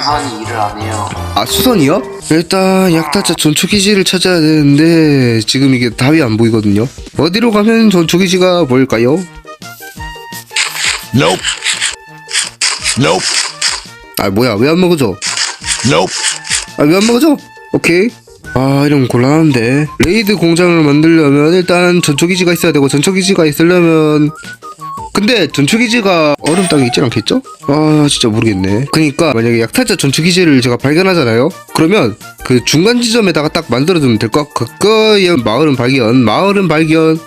수선이 일을 안 해요. 아 수선이요? 일단 약타자 전초기지를 찾아야 되는데 지금 이게 답이 안 보이거든요 어디로 가면 전초기지가 보일까요? Nope. Nope. 아 뭐야 왜 안 먹어져? Nope. 아왜 안 먹어져? 오케이 아 이러면 곤란한데 레이드 공장을 만들려면 일단 전초기지가 있어야 되고 전초기지가 있으려면 근데 전초기지가 얼음 땅에 있진 않겠죠? 아 진짜 모르겠네. 그니까 만약에 약탈자 전초기지를 제가 발견하잖아요? 그러면 그 중간 지점에다가 딱 만들어두면 될 것 같고요 마을은 발견 마을은 발견.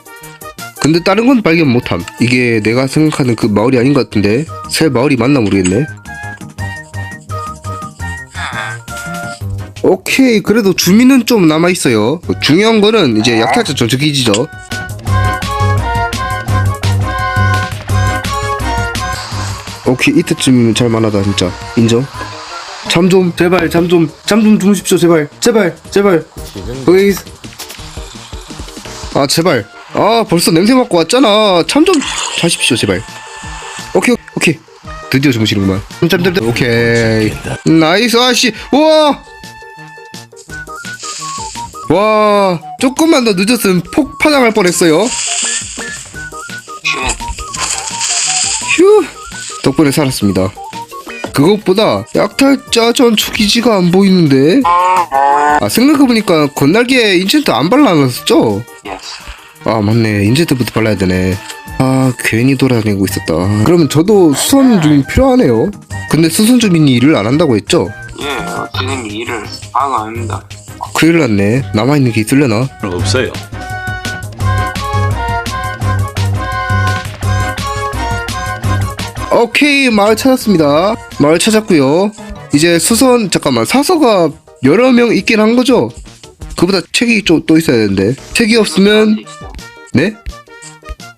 근데 다른 건 발견 못함. 이게 내가 생각하는 그 마을이 아닌 것 같은데. 새 마을이 맞나 모르겠네. 오케이. 그래도 주민은 좀 남아있어요. 중요한 거는 이제 약탈자 전초기지죠 오케이 이때쯤이면 잘 만하다 진짜. 인정? 잠 좀 제발 잠 좀 잠 좀 주무십시오 제발. 제발 제발. please 아 제발. 아 벌써 냄새 맡고 왔잖아. 잠 좀 자십시오 제발. 오케이 오케이. 드디어 주무시는구만. 잠잠잠 오케이. 나이스 아씨. 우와! 와 조금만 더 늦었으면 폭파당할 뻔했어요 덕분에 살았습니다 그것보다 약탈자 전 초기지가 안 보이는데 아 생각해보니까 건날개에 인챈트 안 발라놨었죠? 아 맞네 인챈트부터 발라야 되네 아 괜히 돌아다니고 있었다 그러면 저도 수선 주민 필요하네요 근데 수선 주민이 일을 안 한다고 했죠? 예, 어쨌든 일을 하고 합니다. 큰일 났네 남아있는 게 있을려나? 없어요. 오케이 마을 찾았습니다. 마을 찾았고요. 이제 수선 잠깐만 사서가 여러 명 있긴 한 거죠? 그보다 책이 좀 또 있어야 되는데. 책이 없으면? 네?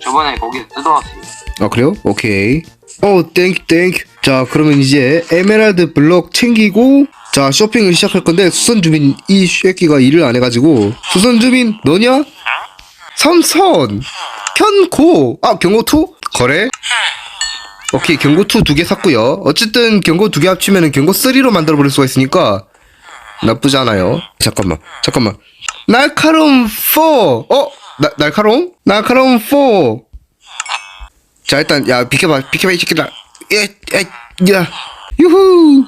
저번에 거기서 뜯어왔어요. 아 그래요? 오케이. 어 땡큐 땡큐 자 그러면 이제 에메랄드 블럭 챙기고 자 쇼핑을 시작할 건데 수선 주민 이 쉐끼가 일을 안 해가지고. 수선 주민 너냐? 삼선! 현고! 아 경고2 거래 오케이 경고 2 두 개 샀고요. 어쨌든 경고 두 개 합치면은 경고 3로 만들어 버릴 수가 있으니까 나쁘지 않아요. 잠깐만 잠깐만. 날카로움 4 어? 나, 날카로움? 날카로움 4자 일단 야 비켜봐 비켜봐 이 새끼들. 야야. 유후!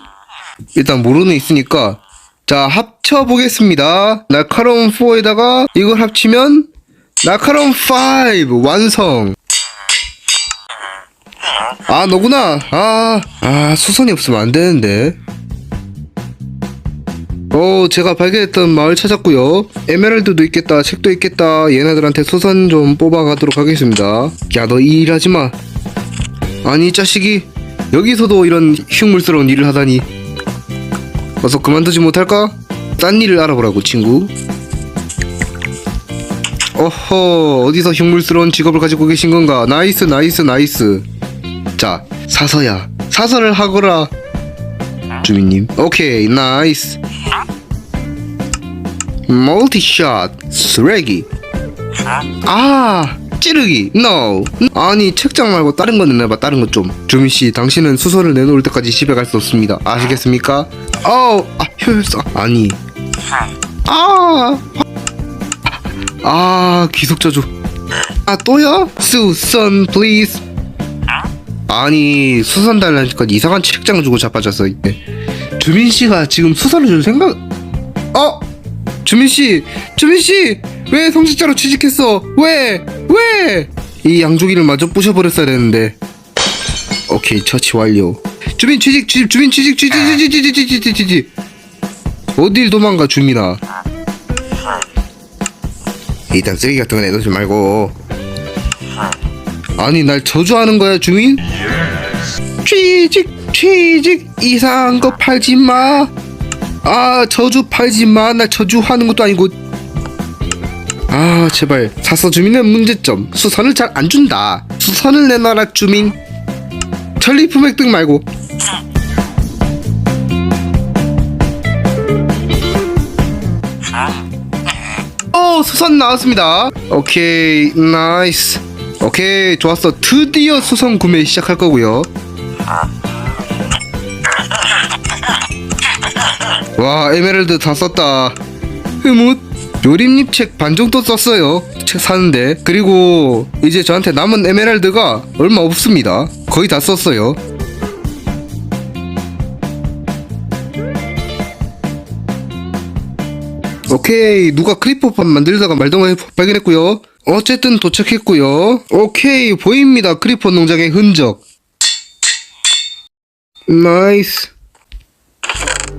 일단 모르는 있으니까. 자 합쳐 보겠습니다. 날카로움 4에다가 이걸 합치면 날카로움 5 완성 아 너구나. 아, 아 수선이 없으면 안 되는데. 어 제가 발견했던 마을 찾았고요. 에메랄드도 있겠다 책도 있겠다. 얘네들한테 수선 좀 뽑아가도록 하겠습니다. 야너이 일하지 마. 아니 이 자식이 여기서도 이런 흉물스러운 일을 하다니. 어서 그만두지 못할까? 딴 일을 알아보라고 친구. 어허 어디서 흉물스러운 직업을 가지고 계신 건가? 나이스 나이스 나이스 자 사서야. 사서를 하거라. 주민님. 오케이 나이스. 멀티샷 쓰레기. 아 찌르기. No. 아니 책장 말고 다른 거 내놔봐 다른 거좀. 주민씨 당신은 수선을 내놓을 때까지 집에 갈 수 없습니다. 아시겠습니까? 어우 아 효율사 아니. 아아 기속자주 아 또야? 수선 please 아니 수선 달라니까 이상한 책장 주고 자빠졌어 이게. 주민 씨가 지금 수선을 줄 생각 어? 주민 씨 주민 씨! 왜 성직자로 취직했어? 왜? 왜? 이 양조기를 마저 부셔버렸어야 되는데. 오케이 처치 완료. 주민 취직 취직 주민 취직 취직 취직 취직 취직 취직 취직 어딜 도망가 주민아. 일단 쓰레기 같은 거 내놓지 말고 아니 날 저주하는 거야 주민? 취직 취직 이상한 거 팔지 마. 아 저주 팔지 마. 나 저주하는 것도 아니고. 아 제발 사서 주민의 문제점 수선을 잘 안 준다. 수선을 내놔라 주민. 전리품 획득 말고. 오 수선 나왔습니다. 오케이 나이스. 오케이 좋았어. 드디어 수선 구매 시작할 거고요. 와 에메랄드 다 썼다. 흐뭇. 요림님 책반 정도 썼어요. 책 사는데. 그리고 이제 저한테 남은 에메랄드가 얼마 없습니다. 거의 다 썼어요. 오케이 누가 크리퍼판 만들다가 말동을 발견했고요 어쨌든 도착했고요. 오케이 보입니다. 크리퍼 농장의 흔적. 나이스.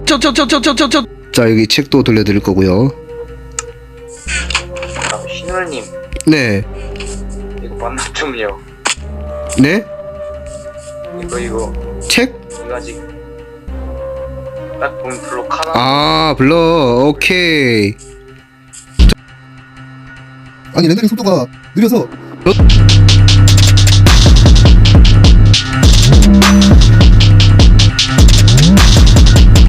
저 저 저 저 저저 자 여기 책도 돌려드릴 거고요. 그럼 신우님. 네. 이거 만나 좀요. 네? 이거 이거. 책? 이거 아직 딱 보면 블록 하나. 아 블러 오케이 아니 렌더링 속도가 느려서.